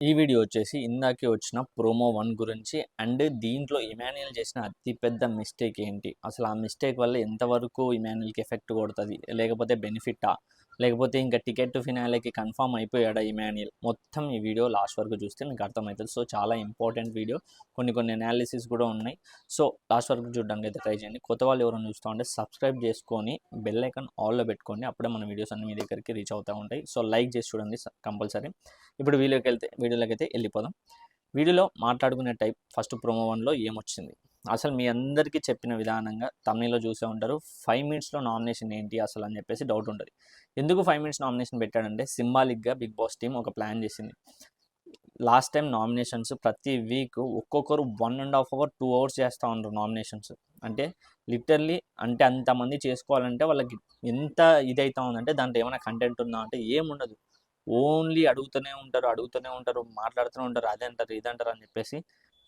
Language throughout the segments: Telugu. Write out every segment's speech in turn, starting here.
ఈ వీడియో వచ్చేసి ఇందాకే వచ్చిన ప్రోమో వన్ గురించి అండ్ దీంట్లో ఇమాన్యుయల్ చేసిన అతిపెద్ద మిస్టేక్ ఏంటి? అసలు ఆ మిస్టేక్ వల్ల ఎంతవరకు ఇమాన్యుయల్కి ఎఫెక్ట్ కొడుతుంది? లేకపోతే బెనిఫిటా? లేకపోతే ఇంకా టికెట్ ఫినాలేకి కన్ఫామ్ అయిపోయాడా ఇమాన్యుయల్? మొత్తం ఈ వీడియో లాస్ట్ వరకు చూస్తే మీకు అర్థమవుతుంది. సో చాలా ఇంపార్టెంట్ వీడియో. కొన్ని కొన్ని అనాలిసిస్ కూడా ఉన్నాయి. సో లాస్ట్ వరకు చూడడానికి అయితే ట్రై చేయండి. కొత్త వాళ్ళు ఎవరైనా చూస్తూ ఉంటే సబ్స్క్రైబ్ చేసుకొని బెల్ ఐకాన్ ఆల్లో పెట్టుకోండి. అప్పుడే మన వీడియోస్ అన్ని మీ దగ్గరికి రీచ్ అవుతూ ఉంటాయి. సో లైక్ చేసి చూడండి కంపల్సరీ. ఇప్పుడు వీడియోకి వెళ్తే వీడియోలోకి అయితే వెళ్ళిపోదాం. వీడియోలో మాట్లాడుకునే టైప్ ఫస్ట్ ప్రోమో వన్లో ఏమొచ్చింది? అసలు మీ అందరికీ చెప్పిన విధానంగా తమిళలో చూసే ఉంటారు. ఫైవ్ మినిట్స్లో నామినేషన్ ఏంటి అసలు అని చెప్పేసి డౌట్ ఉంటుంది. ఎందుకు ఫైవ్ మినిట్స్ నామినేషన్ పెట్టాడంటే సింబాలిక్గా బిగ్ బాస్ టీం ఒక ప్లాన్ చేసింది. లాస్ట్ టైం నామినేషన్స్ ప్రతి వీక్ ఒక్కొక్కరు one and half hour two hours చేస్తూ ఉంటారు నామినేషన్స్. అంటే లిటర్లీ అంటే అంతమంది చేసుకోవాలంటే వాళ్ళకి ఎంత ఇదైతా ఉందంటే దాంట్లో ఏమైనా కంటెంట్ ఉందా అంటే ఏముండదు. ఓన్లీ అడుగుతూనే ఉంటారు అడుగుతూనే ఉంటారు మాట్లాడుతూనే ఉంటారు అదే అంటారు ఇది అంటారు అని చెప్పేసి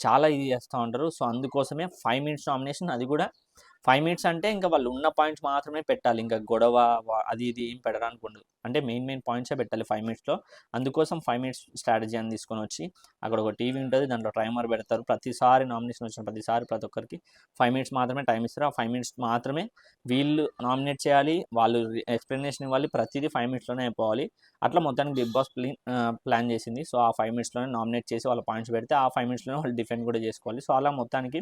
చాలా ఇది చేస్తూ ఉంటారు. సో అందుకోసమే ఫైవ్ మినిట్స్ నామినేషన్ అది కూడా ఫైవ్ మినిట్స్ అంటే ఇంకా వాళ్ళు ఉన్న పాయింట్స్ మాత్రమే పెట్టాలి. ఇంకా గొడవ అది ఇది ఏం పెట్టడానికి ఉండదు. అంటే మెయిన్ మెయిన్ పాయింట్సే పెట్టాలి ఫైవ్ మినిట్స్లో. అందుకోసం ఫైవ్ మినిట్స్ స్ట్రాటజీ అని తీసుకొని వచ్చి అక్కడ ఒక టీవీ ఉంటుంది. దాంట్లో టైమర్ పెడతారు. ప్రతిసారి నామినేషన్ వచ్చిన ప్రతిసారి ప్రతి ఒక్కరికి ఫైవ్ మినిట్స్ మాత్రమే టైం ఇస్తారు. ఆ ఫైవ్ మినిట్స్ మాత్రమే వీళ్ళు నామినేట్ చేయాలి. వాళ్ళు ఎక్స్ప్లెనేషన్ ఇవ్వాలి. ప్రతిదీ ఫైవ్ మినిట్స్లోనే అయిపోవాలి. అట్లా మొత్తానికి బిగ్ బాస్ ప్లాన్ ప్లాన్ చేసింది. సో ఆ ఫైవ్ మినిట్స్లోనే నామినేట్ చేసి వాళ్ళ పాయింట్స్ పెడితే ఆ ఫైవ్ మినిట్స్లోనే వాళ్ళు డిఫెండ్ కూడా చేసుకోవాలి. సో అలా మొత్తానికి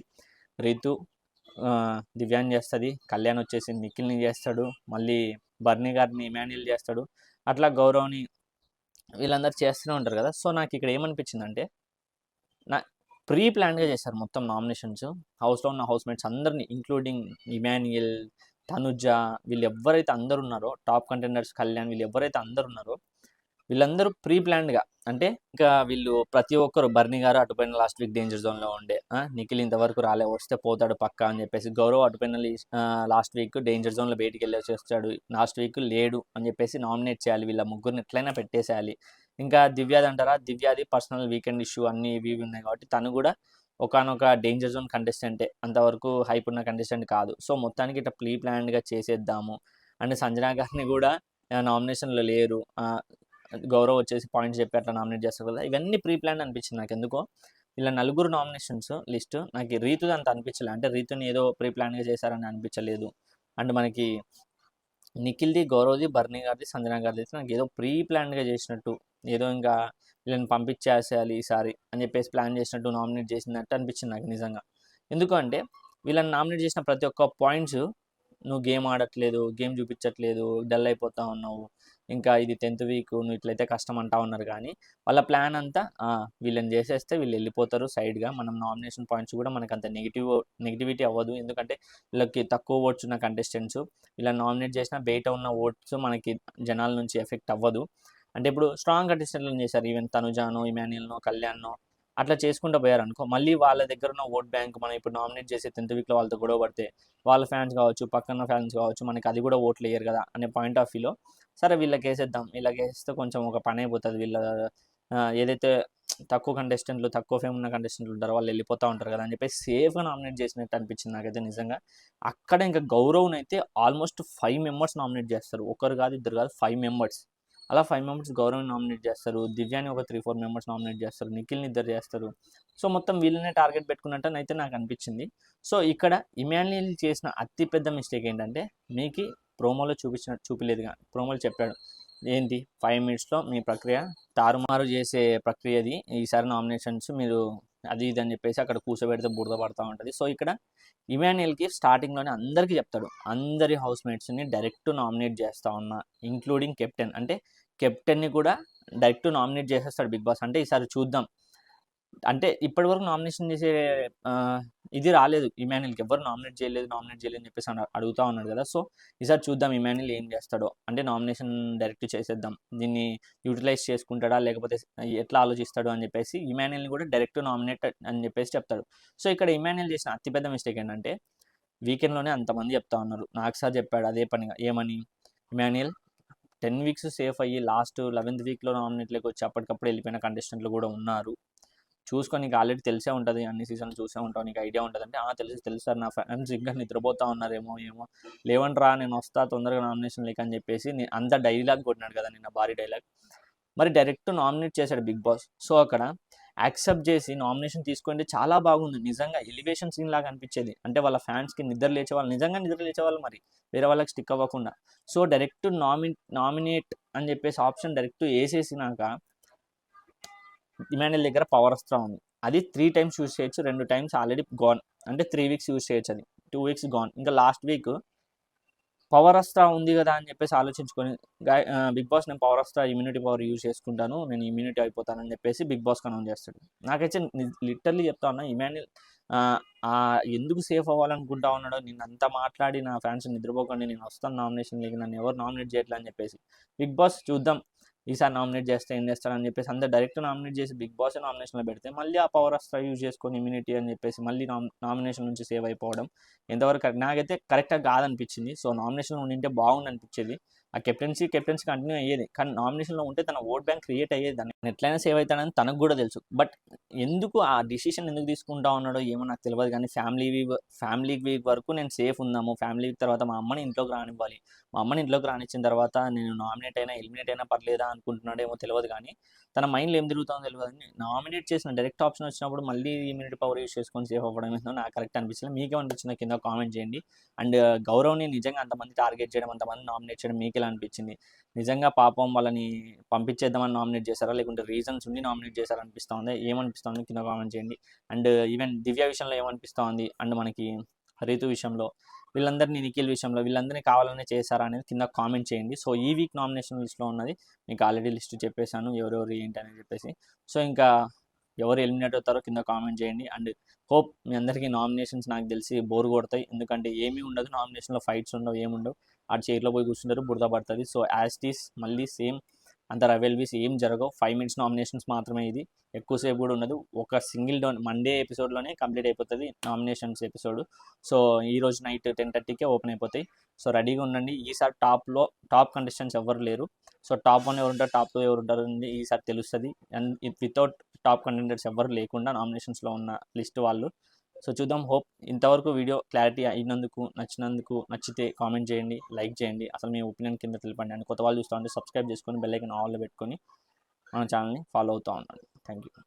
రీతు దివ్యాన్ని చేస్తుంది కళ్యాణ్ వచ్చేసి నిఖిల్ని చేస్తాడు మళ్ళీ బర్నీ గారిని ఇమాన్యుల్ చేస్తాడు. అట్లా గౌరవ్ని వీళ్ళందరూ చేస్తూనే ఉంటారు కదా. సో నాకు ఇక్కడ ఏమనిపించిందంటే నా ప్రీ ప్లాన్గా చేశారు మొత్తం నామినేషన్స్. హౌస్లో ఉన్న హౌస్మేట్స్ అందరినీ ఇంక్లూడింగ్ ఇమాన్యుయల్ తనుజ వీళ్ళు ఎవరైతే అందరు ఉన్నారో టాప్ కంటెండర్స్ కళ్యాణ్ వీళ్ళు ఎవరైతే అందరు ఉన్నారో వీళ్ళందరూ ప్రీ ప్లాన్డ్గా అంటే ఇంకా వీళ్ళు ప్రతి ఒక్కరు బర్నీ గారు అటుపైన లాస్ట్ వీక్ డేంజర్ జోన్లో ఉండే నిఖిల్ ఇంతవరకు రాలే వస్తే పోతాడు పక్కా అని చెప్పేసి గౌరవ్ అటుపైన లాస్ట్ వీక్ డేంజర్ జోన్లో బయటికి వెళ్ళి వచ్చేస్తాడు లాస్ట్ వీక్ లేడు అని చెప్పేసి నామినేట్ చేయాలి వీళ్ళ ముగ్గురిని ఎట్లయినా పెట్టేసేయాలి. ఇంకా దివ్యాది అంటారా? దివ్యాది పర్సనల్ వీకెండ్ ఇష్యూ అన్ని ఇవి ఇవి ఉన్నాయి కాబట్టి తను కూడా ఒకనొక డేంజర్ జోన్ కంటెస్టెంటే. అంతవరకు హైప్ ఉన్న కంటెస్టెంట్ కాదు. సో మొత్తానికి ఇట్లా ప్రీ ప్లాన్డ్గా చేసేద్దాము. అండ్ సంజనా గారిని కూడా నామినేషన్లో లేరు. గౌరవ్ వచ్చేసి పాయింట్స్ చెప్పి అట్లా నామినేట్ చేస్తారు కదా. ఇవన్నీ ప్రీ ప్లాన్ అనిపించింది నాకు ఎందుకో ఇలా నలుగురు నామినేషన్స్ లిస్ట్ నాకు రీతు అంత అనిపించలేదు అంటే రీతుని ఏదో ప్రీ ప్లాన్గా చేశారని అనిపించలేదు. అండ్ మనకి నిఖిల్ది గౌరవ్ది బర్నీ గారిది సంజన గారిది అయితే నాకు ఏదో ప్రీ ప్లాన్గా చేసినట్టు ఏదో ఇంకా వీళ్ళని పంపించేసేయాలి ఈసారి అని చెప్పేసి ప్లాన్ చేసినట్టు నామినేట్ చేసినట్టు అనిపించింది నాకు నిజంగా. ఎందుకంటే వీళ్ళని నామినేట్ చేసిన ప్రతి ఒక్క పాయింట్స్ నువ్వు గేమ్ ఆడట్లేదు గేమ్ చూపించట్లేదు డల్ అయిపోతా ఉన్నావు. ఇంకా ఇది టెన్త్ వీక్ నువ్వు ఇట్లయితే కష్టం అంటా ఉన్నారు కానీ వాళ్ళ ప్లాన్ అంతా వీళ్ళని చేసేస్తే వీళ్ళు వెళ్ళిపోతారు సైడ్గా. మనం నామినేషన్ పాయింట్స్ కూడా మనకు అంత నెగిటివ్ నెగిటివిటీ అవ్వదు. ఎందుకంటే వీళ్ళకి తక్కువ ఓట్స్ ఉన్న కంటెస్టెంట్స్ ఇలా నామినేట్ చేసిన బయట ఉన్న ఓట్స్ మనకి జనాల నుంచి ఎఫెక్ట్ అవ్వదు. అంటే ఇప్పుడు స్ట్రాంగ్ కంటెస్టెంట్లను చేశారు? ఈవెన్ తనుజానో ఇమాన్యుల్నో కళ్యాణ్నో అట్లా చేసుకుంటూ పోయారనుకో మళ్ళీ వాళ్ళ దగ్గర ఉన్న ఓట్ బ్యాంక్ మనం ఇప్పుడు నామినేట్ చేసే టెన్త్ వీక్లో వాళ్ళతో గొడవ పడితే వాళ్ళ ఫ్యాన్స్ కావచ్చు పక్కన ఫ్యాన్స్ కావచ్చు మనకి అది కూడా ఓట్లు వేయరు కదా అనే పాయింట్ ఆఫ్ వ్యూలో సరే వీళ్ళకి వేసేద్దాం వీళ్ళకి వేస్తే కొంచెం ఒక పని అయిపోతుంది. వీళ్ళ ఏదైతే తక్కువ కంటెస్టెంట్లు తక్కువ ఫేమ్ ఉన్న కంటెస్టెంట్లు ఉంటారు వాళ్ళు వెళ్ళిపోతూ ఉంటారు కదా అని చెప్పేసి సేఫ్గా నామినేట్ చేసినట్టు అనిపించింది నాకైతే నిజంగా. అక్కడ ఇంకా గౌరవ్ని అయితే ఆల్మోస్ట్ ఫైవ్ మెంబర్స్ నామినేట్ చేస్తారు. ఒకరు కాదు ఇద్దరు కాదు ఫైవ్ మెంబర్స్ అలా ఫైవ్ మెంబర్స్ గౌరవ్ని నామినేట్ చేస్తారు. దివ్యాని ఒక త్రీ ఫోర్ మెంబర్స్ నామినేట్ చేస్తారు. నిఖిల్ని ఇద్దరు చేస్తారు. సో మొత్తం వీళ్ళనే టార్గెట్ పెట్టుకున్నట్టు అయితే నాకు అనిపించింది. సో ఇక్కడ ఇమాన్యుయల్ చేసిన అతిపెద్ద మిస్టేక్ ఏంటంటే మీకు ప్రోమోలో చూపించిన చూపిలేదు ప్రోమోలో చెప్పాడు. ఏంటి? ఫైవ్ మినిట్స్లో మీ ప్రక్రియ తారుమారు చేసే ప్రక్రియది ఈసారి నామినేషన్స్ మీరు అది ఇది అని చెప్పేసి అక్కడ కూర్చోబెడితే బురద పడతా ఉంటుంది. సో ఇక్కడ ఇమాన్యుయల్కి స్టార్టింగ్లోనే అందరికీ చెప్తాడు. అందరి హౌస్ మేట్స్ని డైరెక్ట్ నామినేట్ చేస్తా ఉన్నా ఇంక్లూడింగ్ కెప్టెన్ అంటే కెప్టెన్ని కూడా డైరెక్ట్ నామినేట్ చేసేస్తాడు బిగ్ బాస్. అంటే ఈసారి చూద్దాం. అంటే ఇప్పటివరకు నామినేషన్ చేసే ఇది రాలేదు. ఇమాన్యుల్కి ఎవరు నామినేట్ చేయలేదు నామినేట్ చేయలేదు అని చెప్పేసి అడుగుతా ఉన్నాడు కదా. సో ఈసారి చూద్దాం ఇమాన్యుల్ ఏం చేస్తాడో. అంటే నామినేషన్ డైరెక్ట్ చేసేద్దాం. దీన్ని యూటిలైజ్ చేసుకుంటాడా? లేకపోతే ఎట్లా ఆలోచిస్తాడు అని చెప్పేసి ఇమాన్యుల్ని కూడా డైరెక్ట్ నామినేట్ అని చెప్పేసి చెప్తాడు. సో ఇక్కడ ఇమాన్యుల్ చేసిన అతిపెద్ద మిస్టేక్ ఏంటంటే వీకెండ్లోనే అంతమంది చెప్తా ఉన్నారు. నాకు సార్ చెప్పాడు అదే పనిగా. ఏమని? ఇమాన్యుల్ టెన్ వీక్స్ సేఫ్ అయ్యి లాస్ట్ లెవెన్త్ వీక్లో నామినేట్లోకి వచ్చి అప్పటికప్పుడు వెళ్ళిపోయిన కంటెస్టెంట్లు కూడా ఉన్నారు. చూసుకొని నీకు ఆల్రెడీ తెలిసే ఉంటుంది. అన్ని సీజన్లు చూసే ఉంటావు. నీకు ఐడియా ఉంటుంది. అంటే ఆ తెలుసు తెలుసు సార్ నా ఫ్రెండ్స్ ఇంకా నిద్రపోతా ఉన్నారేమో ఏమో లేవంట్రా నేను వస్తా తొందరగా నామినేషన్ లేక అని చెప్పేసి అంత డైలాగ్ కొట్టినాడు కదా నిన్న భారీ డైలాగ్. మరి డైరెక్ట్ నామినేట్ చేశాడు బిగ్ బాస్. సో అక్కడ యాక్సెప్ట్ చేసి నామినేషన్ తీసుకుంటే చాలా బాగుంది. నిజంగా ఎలివేషన్ సీన్ లాగా అనిపించేది. అంటే వాళ్ళ ఫ్యాన్స్కి నిద్ర లేచేవాళ్ళు నిజంగా నిద్ర లేచేవాళ్ళు మరి. వేరే వాళ్ళకి స్టిక్ అవ్వకుండా. సో డైరెక్ట్ నామి నామినేట్ అని చెప్పేసి ఆప్షన్ డైరెక్ట్ వేసేసినాక ఇమాన్యుల్ దగ్గర పవర్ వస్త్రం ఉంది అది త్రీ టైమ్స్ యూజ్ చేయొచ్చు రెండు టైమ్స్ ఆల్రెడీ గాన్ అంటే త్రీ వీక్స్ యూజ్ చేయొచ్చు అది. టూ వీక్స్ గాన్ ఇంకా లాస్ట్ వీక్ పవర్ అస్త్రా ఉంది కదా అని చెప్పేసి ఆలోచించుకొని బిగ్ బాస్ నేను పవర్ అస్త్రా ఇమ్యూనిటీ పవర్ యూజ్ చేసుకుంటాను నేను ఇమ్యూనిటీ అయిపోతానని చెప్పేసి బిగ్ బాస్ అనౌన్స్ చేస్తాడు. నాకైతే లిటర్లీ చెప్తా ఉన్నా ఇమాన్యుల్ ఎందుకు సేఫ్ అవ్వాలనుకుంటా ఉన్నాడో నేను అంత మాట్లాడి నా ఫ్యాన్స్ నిద్రపోకండి నేను వస్తాను నామినేషన్ లేక నన్ను ఎవరు నామినేట్ చేయట్లే అని చెప్పేసి బిగ్ బాస్ చూద్దాం. ఈసారి నామినేట్ చేస్తే ఏం చేస్తాడని చెప్పేసి అందరు డైరెక్ట్ నామినేట్ చేసి బిగ్ బాస్ నామినేషన్లో పెడితే మళ్ళీ ఆ పవర్ ఆఫ్ యూజ్ చేసుకొని ఇమ్యూనిటీ అని చెప్పేసి మళ్ళీ నామినేషన్ నుంచి సేవ్ అయిపోవడం ఎంతవరకు నాకైతే కరెక్ట్గా కాదనిపించింది. సో నామినేషన్ ఉండింటే బాగుంది అనిపించేది ఆ కెప్టెన్సీ కెప్టెన్సీ కంటిన్యూ అయ్యేది. కానీ నామినేషన్లో ఉంటే తన ఓట్ బ్యాంక్ క్రియేట్ అయ్యేది. దాన్ని ఎట్లయినా సేవ్ అవుతాడని తనకు కూడా తెలుసు. బట్ ఎందుకు ఆ డిసిషన్ ఎందుకు తీసుకుంటా ఉన్నాడో ఏమో నాకు తెలియదు కానీ ఫ్యామిలీ వీక్ ఫ్యామిలీ వీక్ వరకు నేను సేఫ్ ఉన్నాము ఫ్యామిలీ వీక్ తర్వాత మా అమ్మని ఇంట్లోకి రానివ్వాలి. మా అమ్మని ఇంట్లోకి రానిచ్చిన తర్వాత నేను నామినేట్ అయినా ఎలిమినేట్ అయినా పర్లేదా అనుకుంటున్నాడేమో తెలియదు కానీ తన మైండ్లో ఏం తిరుగుతుందో తెలియదు కానీ నామినేట్ చేసిన డైరెక్ట్ ఆప్షన్ వచ్చినప్పుడు మళ్ళీ ఇమ్యూనిటీ పవర్ యూస్ చేసుకొని సేఫ్ అవ్వడం నాకు కరెక్ట్ అనిపించింది మీకేమనిపించిందో కింద కామెంట్ చేయండి. అండ్ uh, గౌరవ్ని నిజంగా అంతమంది టార్గెట్ చేయడం అంతమంది నామినేట్ చేయడం మీకు ఎలా అనిపించింది. నిజంగా పాపం వాళ్ళని పంపించేద్దామని నామినేట్ చేశారా? లేకుంటే రీజన్స్ ఉండి నామినేట్ చేశారా అనిపిస్తూ ఉంది? ఏమనిపిస్తూ ఉంది కింద కామెంట్ చేయండి. అండ్ ఈవెన్ దివ్య విషయంలో ఏమనిపిస్తూ ఉంది? అండ్ మనకి రీతు విషయంలో వీళ్ళందరినీ నిఖిల్ విషయంలో వీళ్ళందరినీ కావాలనే చేశారా అనేది కింద కామెంట్ చేయండి. సో ఈ వీక్ నామినేషన్ లిస్ట్లో ఉన్నది మీకు ఆల్రెడీ లిస్ట్ చెప్పేశాను. ఎవరెవరు ఏంటి అని చెప్పేసి. సో ఇంకా ఎవరు ఎలిమినేట్ అవుతారో కింద కామెంట్ చేయండి. అండ్ హోప్ మీ అందరికీ నామినేషన్స్ నాకు తెలిసి బోర్ కొడతాయి. ఎందుకంటే ఏమీ ఉండదు. నామినేషన్లో ఫైట్స్ ఉండవు ఏముండవు. ఆ చైర్లో పోయి కూర్చుంటారు బురద పడుతుంది. సో యాజ్ టీస్ మళ్ళీ సేమ్ అంత అవైలబీస్ ఏం జరగవు. ఫైవ్ మినిట్స్ నామినేషన్స్ మాత్రమే ఇది. ఎక్కువసేపు కూడా ఉండదు. ఒక సింగిల్ డౌన్ మండే ఎపిసోడ్లోనే కంప్లీట్ అయిపోతుంది నామినేషన్స్ ఎపిసోడ్ సో ఈ రోజు నైట్ టెన్ థర్టీకే ఓపెన్ అయిపోతాయి. సో రెడీగా ఉండండి. ఈసారి టాప్లో టాప్ కంటెస్టెంట్స్ ఎవరు లేరు. సో టాప్ వన్ ఎవరు ఉంటారు టాప్ టూ ఎవరు ఉంటారు అనేది ఈసారి తెలుస్తుంది. అండ్ వితౌట్ టాప్ కంటెండర్స్ ఎవరు లేకుండా నామినేషన్స్లో ఉన్న లిస్ట్ వాళ్ళు సో చూద్దాం. హోప్ ఇంతవరకు వీడియో క్లారిటీ అయినందుకు నచ్చినందుకు నచ్చితే కామెంట్ చేయండి లైక్ చేయండి. అసలు మీ ఒపీనియన్ కింద తెలపండి. అండ్ కొత్త వాళ్ళు చూస్తూ ఉంటే సబ్స్క్రైబ్ చేసుకొని బెల్లైకన్ ఆల్లో పెట్టుకొని మన ఛానల్ని ఫాలో అవుతూ ఉండండి. Thank you